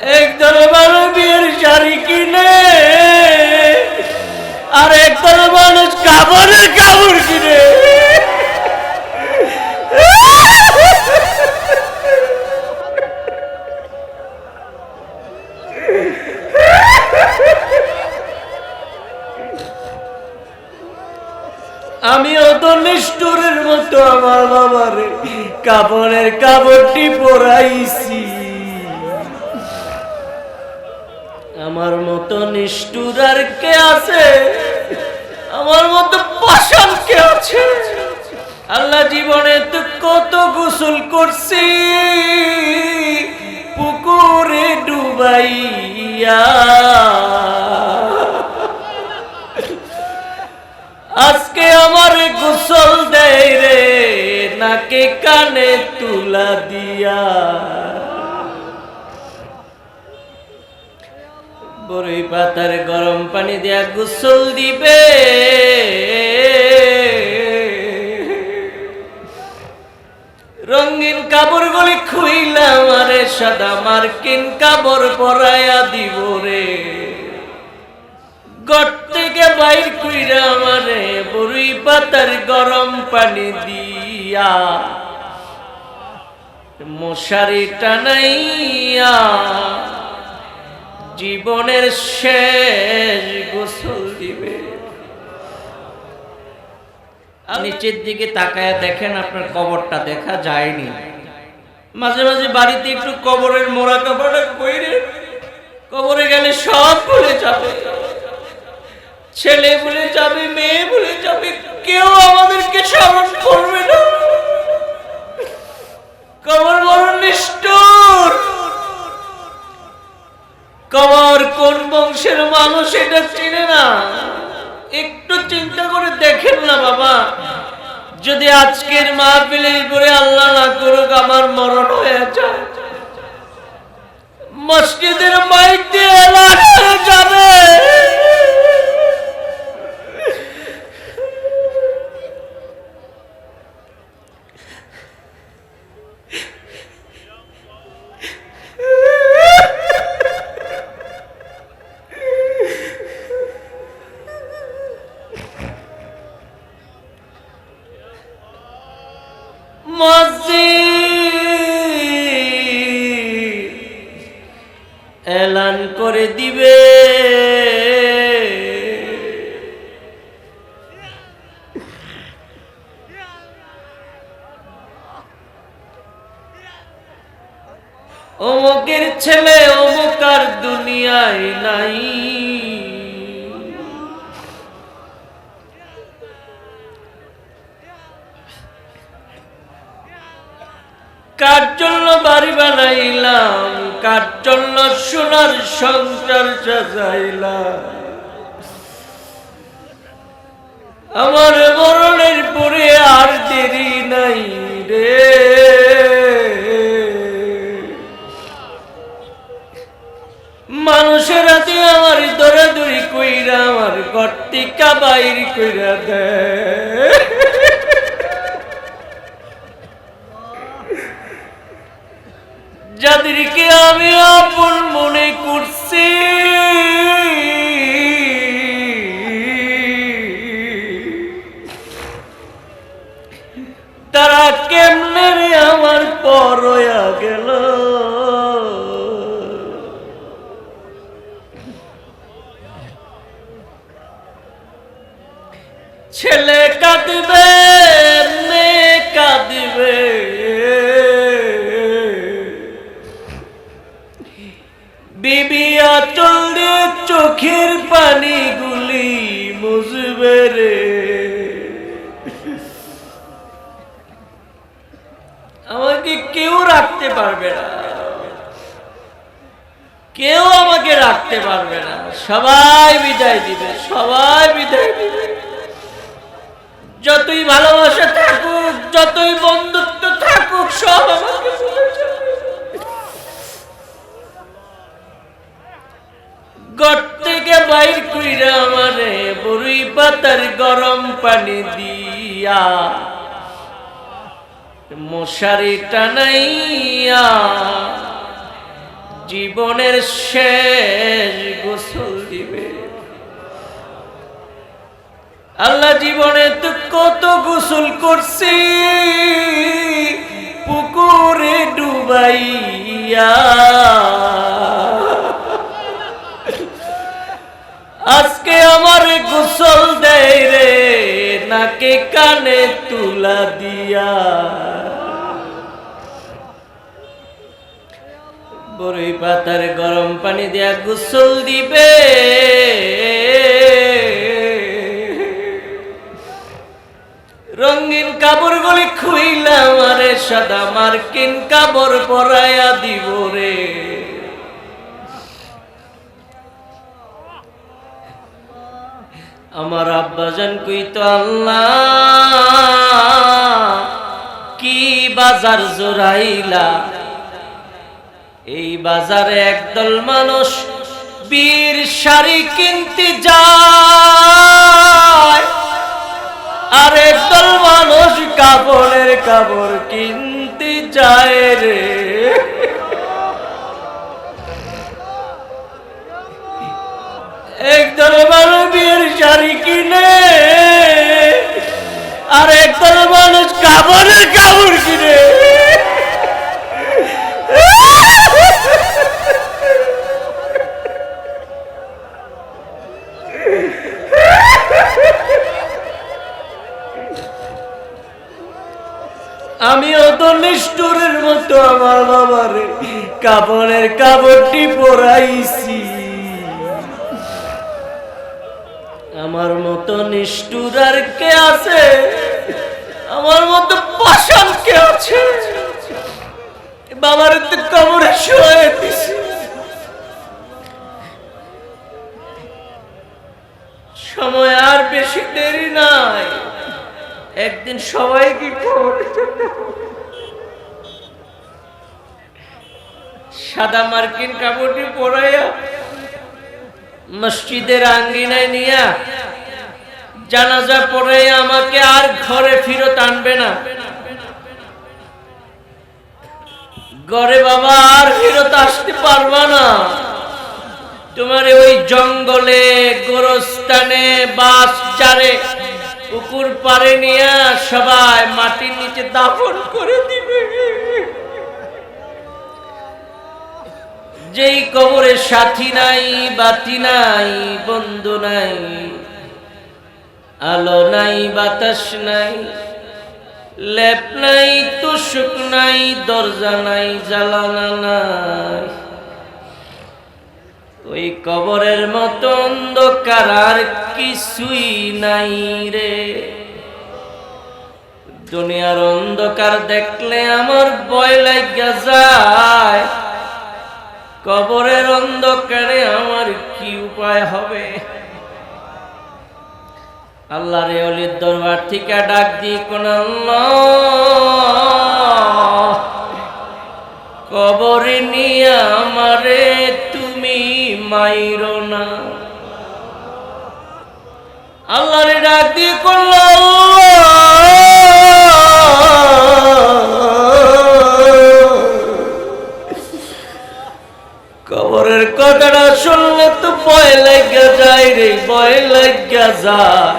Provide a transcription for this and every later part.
একদল মানুষ বিয়ের শাড়ি কিনে, আর একদল মানুষ কাপড়ের কাপড় কিনে। আমিও তো নিষ্ঠুরের মতো আমার বাবারে কাপড়ের কাপড়টি পরাইছি। আমার মতো নিষ্ঠুর আর কে আছে? আমার মতো পাষাণ কে আছে? আল্লাহ জীবনে তো কত গোসল করছি। পুকুরে ডুবাইয়া। আজকে আমার গোসল দেয় রে, নাকে কানে তুলা দিয়া। বড়ই পাতার গরম পানি দিয়া গোসল দিবে। রঙিন কাপড় গুলি খুইলাম আরে সাদা মার্কিন কাপড় পরাইয়া দিব রে। গট থেকে বাইর কইরা আমারে বড়ই পাতার গরম পানি দিয়া। মশারি টানাইয়া জীবনের শেষ গোসল দিবে। নিচের দিকে তাকায় দেখেন, আপনার কবরটা দেখা যায়নি। মাঝে মাঝে বাড়িতে একটু কবরের মোড়া কাপড়টা কইরে কবরে গেলে সব ভুলে যাবে। ছেলে ভুলে যাবে, মেয়ে ভুলে যাবে, কেউ আমাদেরকে স্মরণ করবে না কবর বড় নিষ্ঠুর কবর বংশের মানুষ এটা চিনে না। একটু চিন্তা করে দেখেন না বাবা। যদি আজকের মাহফিলের করে আল্লাহ না করুক, আমার মরণ হয়ে যায়। মসজিদের মাইক দিয়ে এলান হয়ে যাবে এলান করে দিবে। অমুকের ছেলে অমুক আর দুনিয়ায় নাই। কার জন্য বাড়ি বানাইলাম? কার জন্য সোনার সংসার সাজাইলাম? আমার মরণের পরে আর দেরি নাই রে। মানুষের হাতে আমার দৌড়াদৌড়ি কইরা, আমার গর্তিকা বাইর কইরা দেয় যাদেরকে আমি আপন পারবে না। কেউ আমাকে রাখতে পারবে না। সবাই বিদায় দিবে, সবাই বিদায় দিবে। যতই ভালোবাসা থাকুক, যতই বন্ধুত্ব থাকুক, সব আমাকে গট থেকে বাইর কইরা আমারে বড়ই পাতার গরম পানি দিয়া মশারি টানাইয়া জীবনের শেষ গোসল দিবে। আল্লাহ জীবনে তো কত গোসল করছি পুকুরে ডুবাইয়া নাকে কানে তুলা দিয়া। বড়ই পাতার গরম পানি দিয়া গোসল দিবে। রঙিন কাপড় গুলি খুইলাম আরে সাদা মার্কিন কাপড় পরাইয়া দিব রে। আমার আব্বাজান কই তো আল্লাহ, কি বাজার জোরাইলা এই বাজারে একদল মানুষ বীর শাড়ি কিনতে যায়। আর একদল মানুষ কাপড়ের কাপড় কিনতে যায় রে। একদল মানুষ বিয়ের শাড়ি কিনে, আর একদল মানুষ কাপড়ের কাপড় কিনে। আমিও তো নিষ্ঠুরের মতো আমার বাবারে কাপড়ের কাপড়টি পরাইছি। আমার মতো নিষ্ঠুর আর কে আছে? আমার মতো পাশান কে আছে? বাবার তো কবরে সময় আর বেশি দেরি নাই। একদিন সবাইকে যেতে সাদা মার্কিন কাপড়টি পরাইয়া মসজিদের আঙ্গিনায় নিয়া জানাজা পড়ে আমাকে আর ঘরে ফিরত আনবে না। ঘরে বাবা আর ফিরত আসতে পারবা না। তোমার ওই জঙ্গলে, গোরস্থানে, বাস চারে, পুকুর পারে নিয়ে সবাই মাটির নিচে দাফন করে দিবে। যেই কবরে সাথী নাই, বাতি নাই, বন্ধু নাই, আলো নাই, বাতাস নাই, লেপ নাই, তুষুক নাই, দরজা নাই জ্বালানা নাই। ওই কবরের মতো অন্ধকার আর কিছুই নাই রে। দুনিয়ার অন্ধকার দেখলে আমার ভয় লাগা যায়। কবরের অন্ধকারে আমার কি উপায় হবে? আল্লাহ রে অলির দরবার থেকে ডাক দি কোন কবরে নিয়ে আমারে তুমি মাইরো না। আল্লাহ রে ডাক দিয়ে করল কথাটা শুনলে তো ভয় লাগা যায় রে, ভয় লাগা যায়।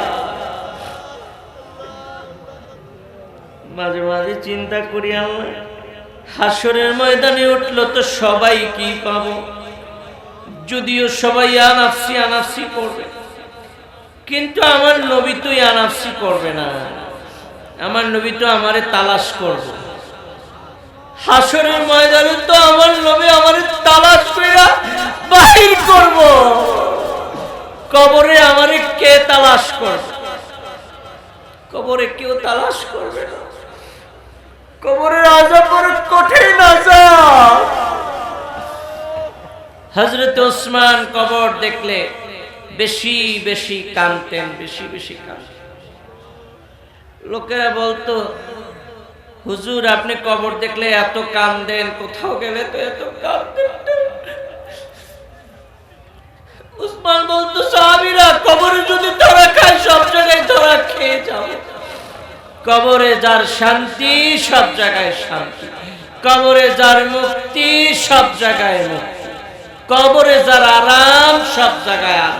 মাঝে মাঝে চিন্তা করি আমরা হাসরের ময়দানে উঠল তো সবাই কি পাব? যদিও সবাই আনাফসি আনাফসি করবে। কিন্তু আমার নবী তো আনাফসি করবে না। আমার নবী তো আমারে তালাশ করবে। হাসরের ময়দানে তো আমার নবী আমার তালাশ করে বাহির করব। কবরে আমারে কে তালাশ করবে? কবরে কেউ তালাশ করবে কবরের আজাব বড় কঠিন আজাব। হজরত ওসমান কবর দেখলে বেশি বেশি কানতেন, বেশি বেশি কানতেন। লোকেরা বলতো হুজুর, আপনি কবর দেখলে এত কান্দেন, কোথাও গেলে তো এত কান্দেন। উসমান বলতো, সাহাবিরা, কবরে যদি ধরা খায়, সব জায়গায় ধরা খেয়ে কবরে যার শান্তি, সব জায়গায় শান্তি। কবরে যার মুক্তি, সব জায়গায় মুক্তি। কবরে যার আরাম, সব জায়গায় আর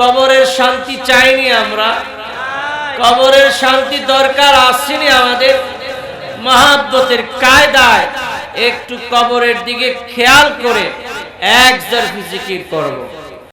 কবরের শান্তি চাইনি আমরা। কবরের শান্তি দরকার আসেনি আমাদের। মহাব্বতের কায়দায় একটু কবরের দিকে খেয়াল করে এক জার জিকির করব।